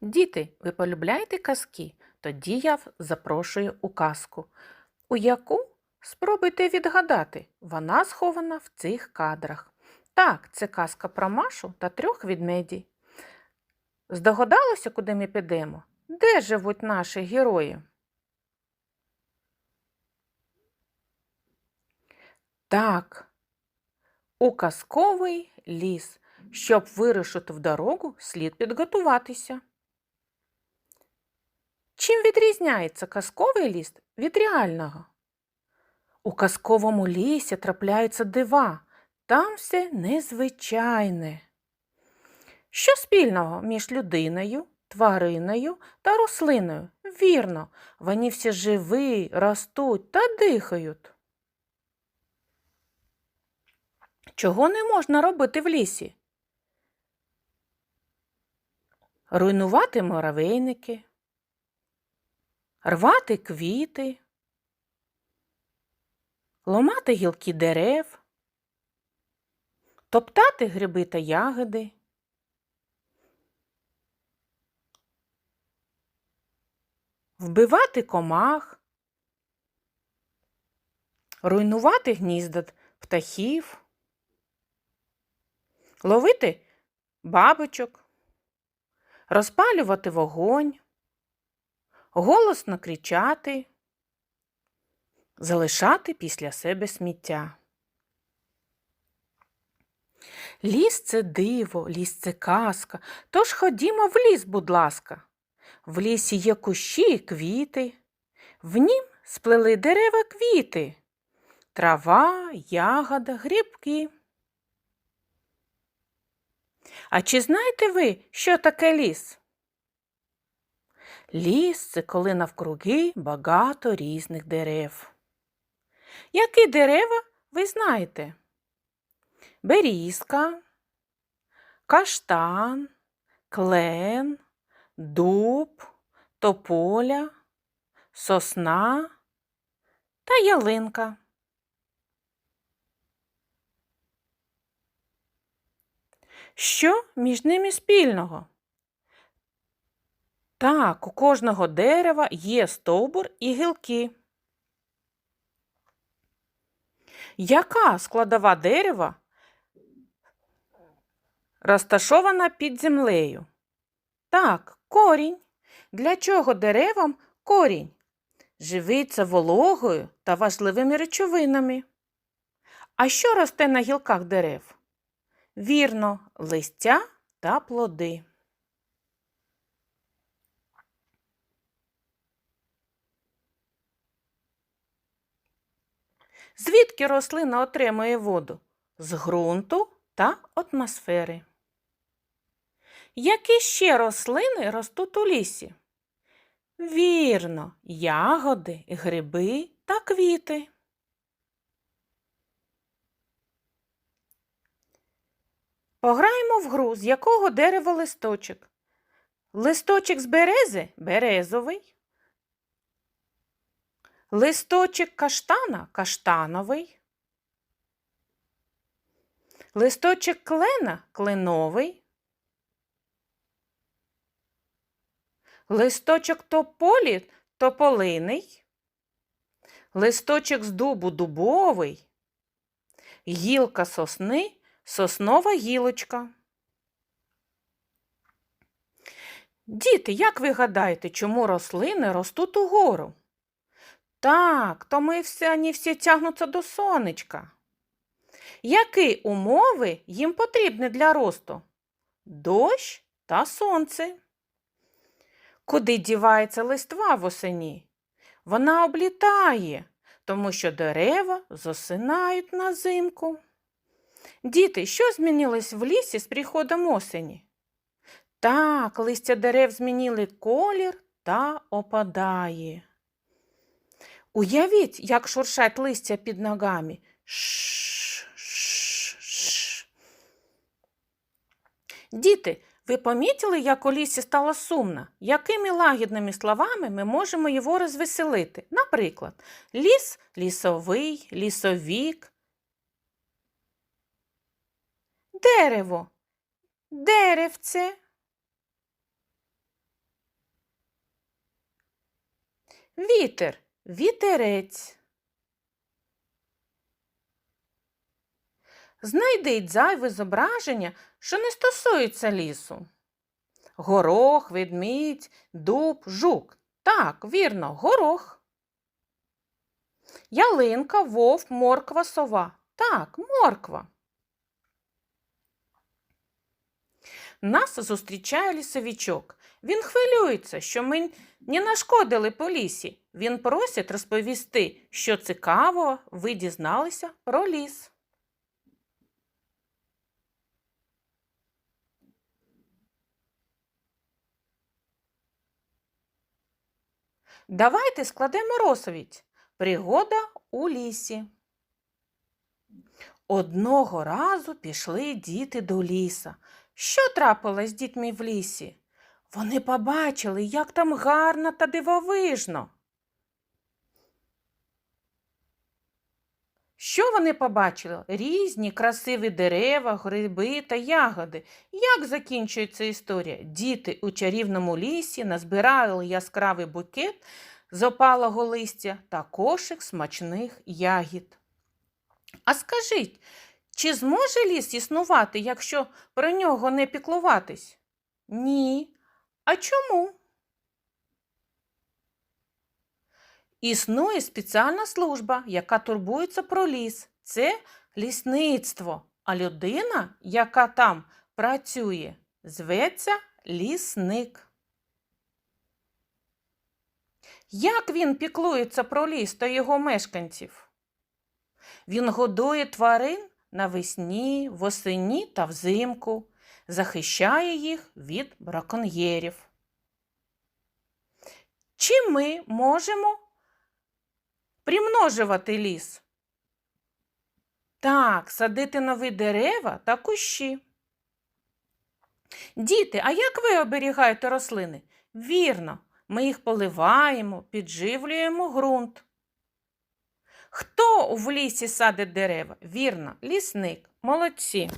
Діти, ви полюбляєте казки? Тоді я запрошую у казку. У яку? Спробуйте відгадати. Вона схована в цих кадрах. Так, це казка про Машу та трьох відмедій. Здогадалося, куди ми підемо? Де живуть наші герої? Так, у казковий ліс. Щоб вирушити в дорогу, слід підготуватися. Чим відрізняється казковий ліс від реального? У казковому лісі трапляються дива, там все незвичайне. Що спільного між людиною, твариною та рослиною? Вірно, вони всі живі, ростуть та дихають. Чого не можна робити в лісі? Руйнувати муравейники, рвати квіти, ломати гілки дерев, топтати гриби та ягоди, вбивати комах, руйнувати гнізда птахів, ловити бабочок, розпалювати вогонь, голосно кричати, залишати після себе сміття. Ліс це диво, ліс це казка, тож ходімо в ліс, будь ласка. В лісі є кущі і квіти, в нім сплели дерева квіти, трава, ягода, грибки. А чи знаєте ви, що таке ліс? Ліс це коли навкруги багато різних дерев. Які дерева ви знаєте? Берізка, каштан, клен, дуб, тополя, сосна та ялинка. Що між ними спільного? Так, у кожного дерева є стовбур і гілки. Яка складова дерева розташована під землею? Так, корінь. Для чого деревам корінь? Живиться вологою та важливими речовинами. А що росте на гілках дерев? Вірно, листя та плоди. Звідки рослина отримує воду? З ґрунту та атмосфери. Які ще рослини ростуть у лісі? Вірно, ягоди, гриби та квіти. Пограємо в гру, з якого дерева листочок. Листочок з берези березовий. Листочок каштана каштановий. Листочок клена кленовий. Листочок тополі тополиний. Листочок з дубу дубовий. Гілка сосни соснова гілочка. Діти, як ви гадаєте, чому рослини ростуть угору? Так, то ми всі, вони всі тягнуться до сонечка. Які умови їм потрібні для росту? Дощ та сонце. Куди дівається листва восені? Вона облітає, тому що дерева засинають на зимку. Діти, що змінилось в лісі з приходом осені? Так, листя дерев змінили колір та опадає. Уявіть, як шуршать листя під ногами. Ш-ш-ш. Діти, ви помітили, як у лісі стало сумно? Якими лагідними словами ми можемо його розвеселити? Наприклад, ліс лісовий, лісовік. Дерево. Деревце. Вітер вітерець. Знайдіть зайве зображення, що не стосується лісу. Горох, ведмідь, дуб, жук. Так, вірно, горох. Ялинка, вовк, морква, сова. Так, морква. Нас зустрічає лісовичок. Він хвилюється, що ми не нашкодили по лісі. Він просить розповісти, що цікавого ви дізналися про ліс. Давайте складемо розповідь. Пригода у лісі. Одного разу пішли діти до ліса. Що трапилось з дітьми в лісі? Вони побачили, як там гарно та дивовижно. Що вони побачили? Різні красиві дерева, гриби та ягоди. Як закінчується історія? Діти у чарівному лісі назбирали яскравий букет з опалого листя та кошик смачних ягід. А скажіть, чи зможе ліс існувати, якщо про нього не піклуватись? Ні. А чому? Існує спеціальна служба, яка турбується про ліс. Це лісництво. А людина, яка там працює, зветься лісник. Як він піклується про ліс та його мешканців? Він годує тварин навесні, восені та взимку, захищає їх від браконьєрів. Чи ми можемо примножувати ліс? Так, садити нові дерева та кущі. Діти, а як ви оберігаєте рослини? Вірно, ми їх поливаємо, підживлюємо ґрунт. Хто в лісі садить дерева? Вірно, лісник. Молодці.